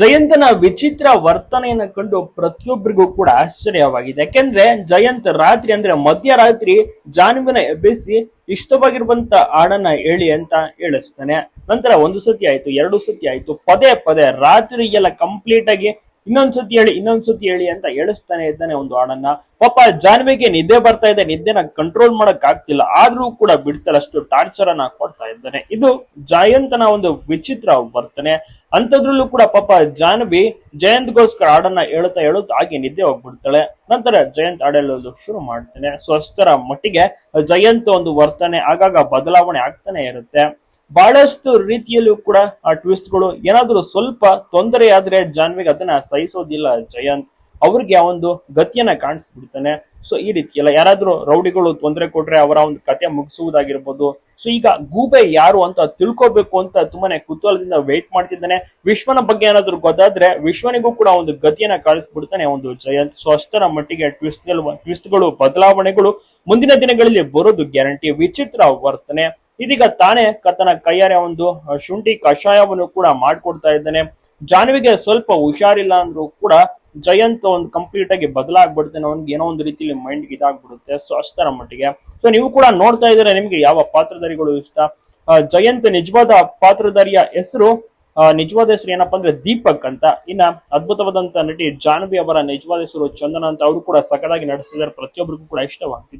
ಜಯಂತನ ವಿಚಿತ್ರ ವರ್ತನೆಯನ್ನು ಕಂಡು ಪ್ರತಿಯೊಬ್ಬರಿಗೂ ಕೂಡ ಆಶ್ಚರ್ಯವಾಗಿದೆ. ಯಾಕೆಂದ್ರೆ ಜಯಂತ್ ರಾತ್ರಿ ಅಂದ್ರೆ ಮಧ್ಯರಾತ್ರಿ ಜಾನ್ವಿನ ಎಬ್ಬಿಸಿ ಇಷ್ಟವಾಗಿರುವಂತ ಹಾಡನ್ನ ಹೇಳಿ ಅಂತ ಹೇಳಿಸ್ತಾನೆ ನಂತರ ಒಂದು ಸತಿ ಆಯ್ತು, ಎರಡು ಸತಿ ಆಯ್ತು, ಪದೇ ಪದೇ ರಾತ್ರಿ ಎಲ್ಲ ಕಂಪ್ಲೀಟ್ ಆಗಿ ಇನ್ನೊಂದ್ ಸತಿ ಹೇಳಿ ಇನ್ನೊಂದು ಸತಿ ಹೇಳಿ ಅಂತ ಹೇಳಿಸ್ತಾನೆ ಇದ್ದಾನೆ ಒಂದು ಹಾಡನ್ನ ಪಾಪ ಜಾನ್ವಿಗೆ ನಿದ್ದೆ ಬರ್ತಾ ಇದೆ, ನಿದ್ದೆನ ಕಂಟ್ರೋಲ್ ಮಾಡಕ್ ಆಗ್ತಿಲ್ಲ ಆದ್ರೂ ಕೂಡ ಬಿಡ್ತಾಳೆ ಅಷ್ಟು ಟಾರ್ಚರ್ ಅನ್ನ ಕೊಡ್ತಾ ಇದ್ದಾನೆ. ಇದು ಜಯಂತನ ಒಂದು ವಿಚಿತ್ರ ವರ್ತನೆ. ಅಂತದ್ರಲ್ಲೂ ಕೂಡ ಪಾಪ ಜಾನ್ವಿ ಜಯಂತ್ಗೋಸ್ಕರ ಹಾಡನ್ನ ಹೇಳುತ್ತಾ ಹೇಳುತ್ತಾ ಹಾಗೆ ನಿದ್ದೆ ಹೋಗ್ಬಿಡ್ತಾಳೆ. ನಂತರ ಜಯಂತ್ ಹಾಡಲು ಶುರು ಮಾಡ್ತಾನೆ. ಸ್ವಸ್ಥರ ಮಟ್ಟಿಗೆ ಜಯಂತ್ ಒಂದು ವರ್ತನೆ, ಆಗಾಗ ಬದಲಾವಣೆ ಆಗ್ತಾನೆ ಇರುತ್ತೆ. ಬಹಳಷ್ಟು ರೀತಿಯಲ್ಲೂ ಕೂಡ ಆ ಟ್ವಿಸ್ಟ್ಗಳು ಏನಾದರೂ ಸ್ವಲ್ಪ ತೊಂದರೆ ಆದ್ರೆ ಜಾನ್ವಿಗೆ ಅದನ್ನ ಸಹಿಸೋದಿಲ್ಲ ಜಯಂತ್. ಅವ್ರಿಗೆ ಆ ಒಂದು ಗತಿಯನ್ನ ಕಾಣಿಸ್ಬಿಡ್ತಾನೆ. ಸೊ ಈ ರೀತಿ ಎಲ್ಲ ಯಾರಾದ್ರೂ ರೌಡಿಗಳು ತೊಂದರೆ ಕೊಟ್ರೆ ಅವರ ಒಂದು ಕತೆ ಮುಗಿಸುವುದಾಗಿರ್ಬೋದು. ಸೊ ಈಗ ಗೂಬೆ ಯಾರು ಅಂತ ತಿಳ್ಕೊಬೇಕು ಅಂತ ತುಂಬಾನೇ ಕುತೂಹಲದಿಂದ ವೇಟ್ ಮಾಡ್ತಿದ್ದಾನೆ. ವಿಶ್ವನ ಬಗ್ಗೆ ಏನಾದ್ರು ಗೊತ್ತಾದ್ರೆ ವಿಶ್ವನಿಗೂ ಕೂಡ ಒಂದು ಗತಿಯನ್ನ ಕಾಣಿಸ್ಬಿಡ್ತಾನೆ ಒಂದು ಜಯಂತ್. ಸೊ ಅಷ್ಟರ ಮಟ್ಟಿಗೆ ಟ್ವಿಸ್ಟ್ಗಳು ಟ್ವಿಸ್ಟ್ಗಳು ಬದಲಾವಣೆಗಳು ಮುಂದಿನ ದಿನಗಳಲ್ಲಿ ಬರೋದು ಗ್ಯಾರಂಟಿ ವಿಚಿತ್ರ ವರ್ತನೆ. ಇದೀಗ ತಾನೇ ಕತನ ಕೈಯಾರೆ ಒಂದು ಶುಂಠಿ ಕಷಾಯವನ್ನು ಕೂಡ ಮಾಡ್ಕೊಡ್ತಾ ಇದ್ದಾನೆ. ಜಾನ್ವಿಗೆ ಸ್ವಲ್ಪ ಹುಷಾರಿಲ್ಲ ಅಂದ್ರೂ ಕೂಡ ಜಯಂತ್ ಒಂದು ಕಂಪ್ಲೀಟ್ ಆಗಿ ಬದಲಾಗ್ಬಿಡ್ತಾನೆ. ಅವ್ನಿಗೆ ಏನೋ ಒಂದು ರೀತಿಯಲ್ಲಿ ಮೈಂಡ್ ಇದಾಗ್ಬಿಡುತ್ತೆ ಸೊ ಅಷ್ಟರ ಮಟ್ಟಿಗೆ. ಸೊ ನೀವು ಕೂಡ ನೋಡ್ತಾ ಇದ್ರೆ ನಿಮ್ಗೆ ಯಾವ ಪಾತ್ರಧಾರಿಗಳು ಇಷ್ಟ? ಜಯಂತ್ ನಿಜವಾದ ಪಾತ್ರಧಾರಿಯ ಹೆಸರು ನಿಜವಾದ ಹೆಸರು ಏನಪ್ಪಾ ಅಂದ್ರೆ ದೀಪಕ್ ಅಂತ. ಇನ್ನ ಅದ್ಭುತವಾದಂತ ನಟಿ ಜಾನ್ವಿ ಅವರ ನಿಜವಾದ ಹೆಸರು ಚಂದನ ಅಂತ. ಅವರು ಕೂಡ ಸಕಲಾಗಿ ನಡೆಸಿದ್ದಾರೆ ಪ್ರತಿಯೊಬ್ಬರಿಗೂ ಕೂಡ ಇಷ್ಟವಾಗ್ತಿದೆ.